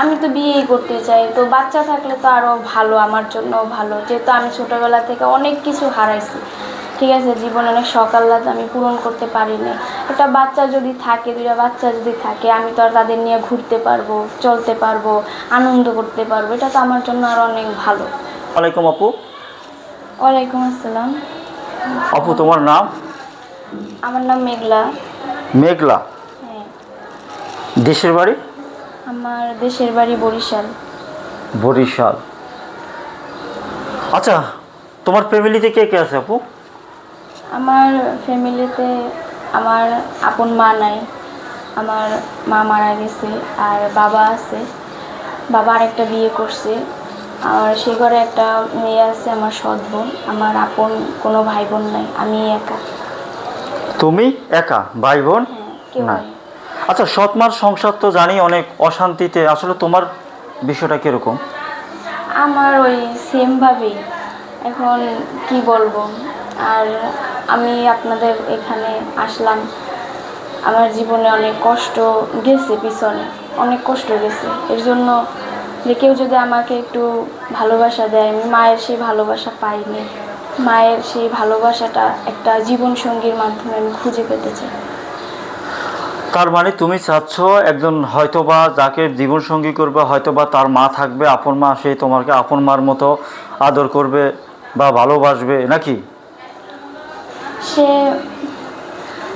আমি তো বিয়েই করতে চাই তো বাচ্চা থাকলে তো আরও ভালো আমার জন্য ভালো। যেহেতু আমি ছোটোবেলা থেকে অনেক কিছু হারাইছি ঠিক আছে? জীবনে অনেক সকাল সকাল্লাদ আমি পূরণ করতে পারিনি। একটা বাচ্চা যদি থাকে দুইটা বাচ্চা যদি থাকে আমি তো আর তাদের নিয়ে ঘুরতে পারব চলতে পারব আনন্দ করতে পারব এটা তো আমার জন্য আর অনেক ভালো। ওয়ালাইকুম আপু। ওয়ালাইকুম আসসালাম। আপু তোমার নাম? আমার নাম মেঘলা। মেঘলা। হ্যাঁ। দেশের বাড়ি? আমার দেশের বাড়ি বরিশাল। বরিশাল। আচ্ছা তোমার ফ্যামিলিতে কে কে আছে আপু? আমার ফ্যামিলিতে আমার আপন মা নাই। আমার মা মারা গেছে আর বাবা আছে। বাবা আরেকটা বিয়ে করছে। আর সে ঘরে একটা মেয়ে আছে আমার সৎ বোন। আমার আপন কোনো ভাই বোন নাই আমি একা। তুমি একা? ভাই বোন? হ্যাঁ কেউ না। নাই। আচ্ছা সৎমার সংসার তো জানি অনেক অশান্তিতে। আসলে তোমার বিষয়টা কীরকম? আমার ওই সেম সেমভাবেই এখন কি বলব? আর আমি আপনাদের এখানে আসলাম। আমার জীবনে অনেক কষ্ট গেছে পিছনে। অনেক কষ্ট গেছে। এর জন্য যে কেউ যদি আমাকে একটু ভালোবাসা দেয়, আমি মায়ের সেই ভালোবাসা পাইনি। মায়ের সেই ভালোবাসাটা একটা জীবনসঙ্গীর মাধ্যমে আমি খুঁজে পেতে চাই। তার মানে তুমি চাচ্ছ একজন হয়তোবা যাকে জীবনসঙ্গী করবে হয়তোবা তার মা থাকবে আপন মা সে তোমাকে আপন মার মতো আদর করবে বা ভালোবাসবে নাকি? সে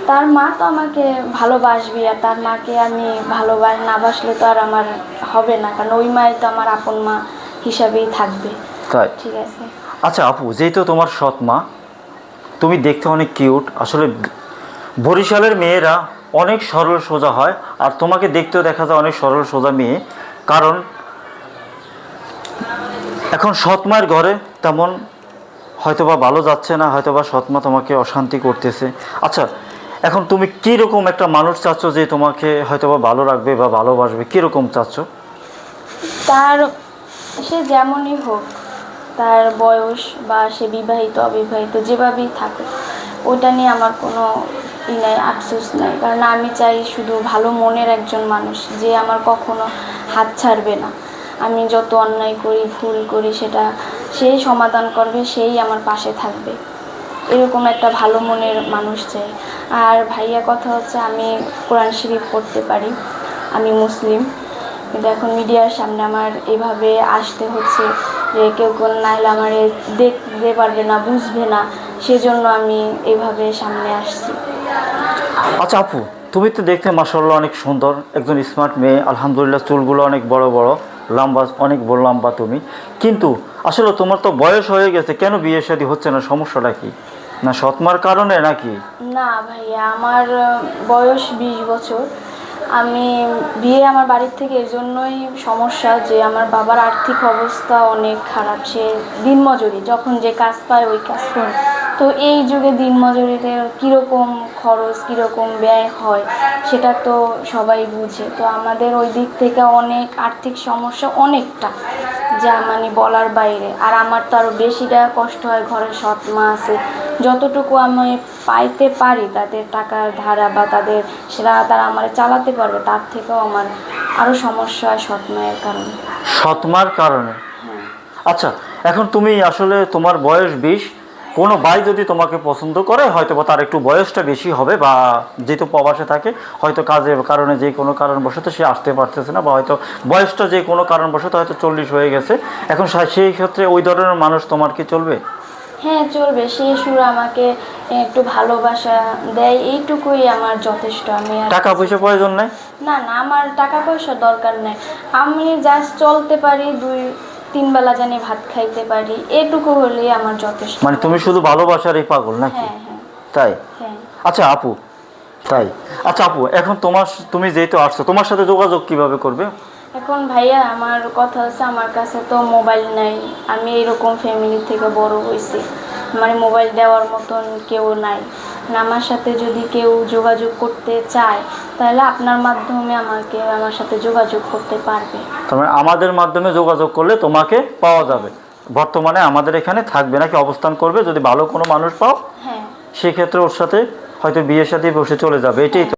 তার মা তো আমাকে ভালোবাসবে আর তার মাকে আমি ভালোবাস না বাসলে তো আর আমার হবে না কারণ ওই মাই তো আমার আপন মা হিসাবেই থাকবে। তাই? ঠিক আছে। আচ্ছা আপু যেহেতু তোমার সৎ মা তুমি দেখতে অনেক কিউট আসলে বরিশালের মেয়েরা অনেক সরল সোজা হয়, আর তোমাকে দেখতেও দেখা যায় অনেক সরল সোজা মেয়ে। কারণ এখন সৎ মায়ের ঘরে তেমন হয়তোবা ভালো যাচ্ছে না, হয়তোবা সৎ মা তোমাকে অশান্তি করতেছে। আচ্ছা এখন তুমি কীরকম একটা মানুষ চাচ্ছ যে তোমাকে হয়তোবা ভালো রাখবে বা ভালোবাসবে? কীরকম চাচ্ছ? তার সে যেমনই হোক, তার বয়স বা সে বিবাহিত, অবিবাহিত, যেভাবেই থাকুক, ওটা নিয়ে আমার কোনো ই নাই আফসোস নাই কারণ আমি চাই শুধু ভালো মনের একজন মানুষ যে আমার কখনো হাত ছাড়বে না। আমি যত অন্যায় করি, ভুল করি, সেটা সেই সমাধান করবে, সেই আমার পাশে থাকবে। এরকম একটা ভালো মনের মানুষ চাই। আর ভাইয়া কথা হচ্ছে, আমি কোরআন শরীফ পড়তে পারি। আমি মুসলিম। কিন্তু এখন মিডিয়ার সামনে আমার এভাবে আসতে হচ্ছে যে কেউ কোন নাইলে আমার দেখতে পারবে না, বুঝবে না। সেজন্য আমি এভাবে সামনে আসছি। আচ্ছা আপু, তুমি তো দেখতে মাসাল্লাহ অনেক সুন্দর। একজন স্মার্ট মেয়ে, আলহামদুলিল্লাহ চুলগুলো অনেক বড় বড়, লম্বা, অনেক বড় লম্বা তুমি। কিন্তু আসলে তোমার তো বয়স হয়ে গেছে, কেন বিয়ে শাদী হচ্ছে না? সমস্যাটা কি? না সৎমার কারণে নাকি? না ভাইয়া, আমার বয়স বিশ বছর। আমি বিয়ে আমার বাড়ির থেকে এর জন্যই সমস্যা যে আমার বাবার আর্থিক অবস্থা অনেক খারাপ। সে দিনমজুরি, যখন যে কাজ পায় ওই কাজ করে। তো এই যুগে দিনমজুরিতে কীরকম খরচ কীরকম ব্যয় হয় সেটা তো সবাই বুঝে। তো আমাদের ওই দিক থেকে অনেক আর্থিক সমস্যা অনেকটা যা মানে বলার বাইরে। আর আমার তো আরও বেশি টাকা কষ্ট হয় ঘরের সৎ মা আছে। যতটুকু আমি পাইতে পারি তাদের টাকার ধারা বা তাদের সেটা তারা আমার চালাতে পারবে তার থেকেও আমার আরও সমস্যা হয় সৎ মায়ের কারণে। সৎমার কারণে? হ্যাঁ। আচ্ছা এখন তুমি আসলে তোমার বয়স বিশ কোনো ভাই যদি তোমাকে পছন্দ করে হয়তো বা তার একটু বয়সটা বেশি হবে বা যেহেতু প্রবাসে থাকে হয়তো কাজের কারণে যে কোনো কারণবশত সে আসতে পারতেছে না বা হয়তো বয়সটা যে কোনো কারণবশত হয়তো চল্লিশ হয়ে গেছে। এখন সেই ক্ষেত্রে ওই ধরনের মানুষ তোমার কি চলবে? হ্যাঁ চলবে। সে সুর আমাকে একটু ভালোবাসা দেয় এইটুকুই আমার যথেষ্ট। আমি টাকা পয়সা প্রয়োজন নাই? না না আমার টাকা পয়সা দরকার নেই। আমি জাস্ট চলতে পারি দুই তিন বেলা জানি ভাত খাইতে পারি এটুকু হলেই আমার যথেষ্ট। মানে তুমি শুধু ভালোবাসার এই পাগল নাকি? হ্যাঁ হ্যাঁ। তাই? হ্যাঁ। আচ্ছা আপু তাই। আচ্ছা আপু এখন তোমার তুমি যেহেতু আসছো তোমার সাথে যোগাযোগ কীভাবে করবে? এখন ভাইয়া আমার কথা হচ্ছে আমার কাছে তো মোবাইল নাই আমি এরকম ফ্যামিলি থেকে বড় হয়েছি। আমার মোবাইল দেওয়ার মতন কেউ নাই। মানে আমার সাথে যদি কেউ যোগাযোগ করতে চায় তাহলে আপনার মাধ্যমে আমাকে আমার সাথে যোগাযোগ করতে পারবে। মানে আমাদের মাধ্যমে যোগাযোগ করলে তোমাকে পাওয়া যাবে। বর্তমানে আমাদের এখানে থাকবে নাকি অবস্থান করবে যদি ভালো কোনো মানুষ পাও হ্যাঁ। সেক্ষেত্রে ওর সাথে হয়তো বিয়ের সাথে বসে চলে যাবে এটাই তো।